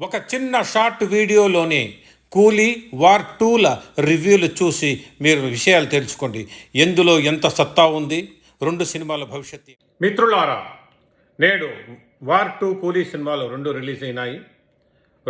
ఒక చిన్న షార్ట్ వీడియోలోనే కూలీ వార్ టూల రివ్యూలు చూసి మీరు విషయాలు తెలుసుకోండి. ఎందులో ఎంత సత్తా ఉంది? రెండు సినిమాల భవిష్యత్తు. మిత్రులారా నేడు వార్ టూ కూలీ సినిమాలు రెండు రిలీజ్ అయినాయి.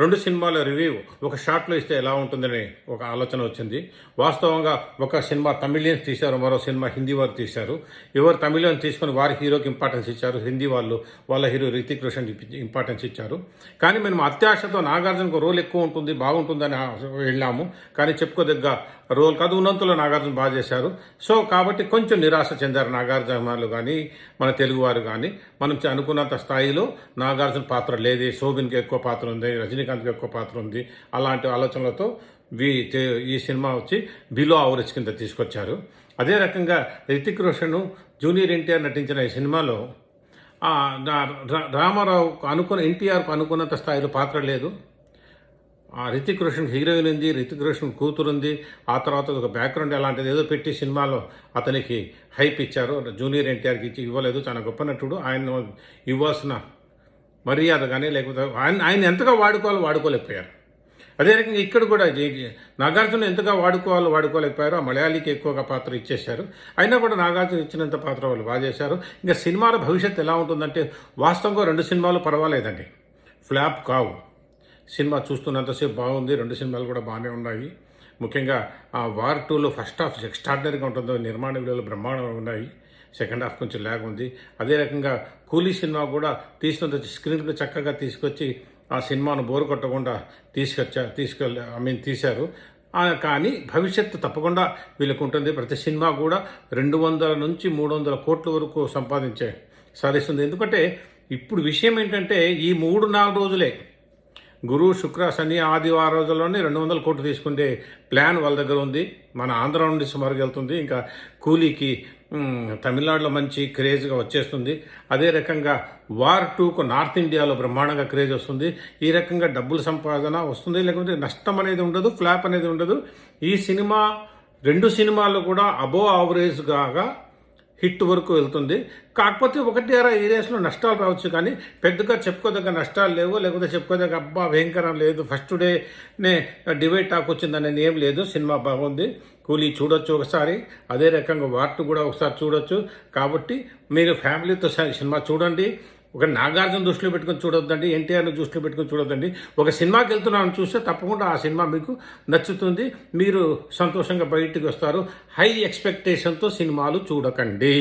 రెండు సినిమాల రివ్యూ ఒక షార్ట్లో ఇస్తే ఎలా ఉంటుందని ఒక ఆలోచన వచ్చింది. వాస్తవంగా ఒక సినిమా తమిళియన్స్ తీశారు మరో సినిమా హిందీ వారు తీశారు. ఎవరు తమిళియన్ తీసుకొని వారి హీరోకి ఇంపార్టెన్స్ ఇచ్చారు? హిందీ వాళ్ళు వాళ్ళ హీరో రితిక్ రోషన్ ఇంపార్టెన్స్ ఇచ్చారు. కానీ మేము అత్యాశతో నాగార్జునకు రోల్ ఎక్కువ ఉంటుంది బాగుంటుందని వెళ్ళాము. కానీ చెప్పుకోదగ్గ రోల్ కాదు ఉన్నంతలో నాగార్జున బాగా చేశారు. సో కాబట్టి కొంచెం నిరాశ చెందారు నాగార్జున కానీ మన తెలుగువారు కానీ. మనం అనుకున్నంత స్థాయిలో నాగార్జున పాత్ర లేదే శోభిన్కి ఎక్కువ పాత్ర ఉంది రజనీకాంత్ ఎక్కువ పాత్ర ఉంది. అలాంటి ఆలోచనలతో వీ ఈ సినిమా వచ్చి బిలో ఆవరేజ్ కింద తీసుకొచ్చారు. అదే రకంగా రితిక్ రోషన్ జూనియర్ ఎన్టీఆర్ నటించిన ఈ సినిమాలో రామారావుకు రా- అనుకున్న ఎన్టీఆర్కు అనుకున్నంత స్థాయిలో పాత్ర లేదు. రితిక్ రోషన్ హీరోయిన్ ఉంది రితిక్ రోషన్ కూతురు ఉంది. ఆ తర్వాత ఒక బ్యాక్గ్రౌండ్ అలాంటిది ఏదో పెట్టి సినిమాలో అతనికి హైప్ ఇచ్చారు. జూనియర్ ఎన్టీఆర్కి ఇచ్చి ఇవ్వలేదు. చాలా గొప్ప నటుడు. ఆయన ఇవ్వాల్సిన మర్యాద కానీ లేకపోతే ఆయన ఆయన ఎంతగా వాడుకోవాలో వాడుకోలేకపోయారు. అదే రకంగా ఇక్కడ కూడా నాగార్జున ఎంతగా వాడుకోవాలో వాడుకోలేకపోయారు ఆ మలయాళీకి ఎక్కువగా పాత్ర ఇచ్చేశారు. అయినా కూడా నాగార్జున ఇచ్చినంత పాత్ర వాళ్ళు బాగా చేశారు. ఇంకా సినిమాల భవిష్యత్తు ఎలా ఉంటుందంటే వాస్తవంగా రెండు సినిమాలు పర్వాలేదండి. ఫ్లాప్ కావు. సినిమా చూస్తున్నంతసేపు బాగుంది రెండు సినిమాలు కూడా బాగానే ఉన్నాయి. ముఖ్యంగా ఆ వార్ టూలో ఫస్ట్ హాఫ్ ఎక్స్ట్రాడినరీగా ఉంటుందో నిర్మాణ విలువలు బ్రహ్మాండంగా ఉన్నాయి. సెకండ్ హాఫ్ కొంచెం ల్యాగ్ ఉంది. అదే రకంగా కూలీ సినిమా కూడా తీసినంత స్క్రీన్కి చక్కగా తీసుకొచ్చి ఆ సినిమాను బోరు కొట్టకుండా తీసుకొచ్చా తీసుకెళ్ళి ఐ మీన్ తీశారు. కానీ భవిష్యత్తు తప్పకుండా వీళ్ళకు ఉంటుంది. ప్రతి సినిమా కూడా రెండు వందల నుంచి మూడు వందల కోట్ల వరకు సంపాదించే సాధిస్తుంది. ఎందుకంటే ఇప్పుడు విషయం ఏంటంటే ఈ మూడు నాలుగు రోజులే గురు శుక్ర శని ఆదివారం రోజుల్లోనే రెండు వందల కోట్లు తీసుకుంటే ప్లాన్ వాళ్ళ దగ్గర ఉంది. మన ఆంధ్ర నుండి సుమారుగా వెళ్తుంది. ఇంకా కూలీకి తమిళనాడులో మంచి క్రేజ్గా వచ్చేస్తుంది. అదే రకంగా వార్ టూకు నార్త్ ఇండియాలో బ్రహ్మాండంగా క్రేజ్ వస్తుంది. ఈ రకంగా డబ్బులు సంపాదన వస్తుంది. లేకపోతే నష్టం అనేది ఉండదు ఫ్లాప్ అనేది ఉండదు. ఈ సినిమా రెండు సినిమాలు కూడా అబో ఆవరేజ్ కాగా హిట్ వరకు వెళ్తుంది. కాకపోతే ఒకటి అర ఏరియాస్లో నష్టాలు రావచ్చు కానీ పెద్దగా చెప్పుకోదగ్గ నష్టాలు లేవు లేకపోతే చెప్పుకోదగ్గ అబ్బా భయంకరం లేదు ఫస్ట్ డేనే డివైడ్ టాక్ వచ్చిందనేది ఏం లేదు సినిమా బాగుంది కూలీ చూడొచ్చు ఒకసారి అదే రకంగా వార్ట్ కూడా ఒకసారి చూడొచ్చు. కాబట్టి మీరు ఫ్యామిలీతో సినిమా చూడండి ఒక నాగార్జున దృష్టిలో పెట్టుకొని చూడొద్దండి ఎన్టీఆర్ని దృష్టిలో పెట్టుకొని చూడొద్దండి. ఒక సినిమాకి వెళ్తున్నాను చూస్తే తప్పకుండా ఆ సినిమా మీకు నచ్చుతుంది. మీరు సంతోషంగా బయటికి వస్తారు. హై ఎక్స్పెక్టేషన్తో సినిమాలు చూడకండి.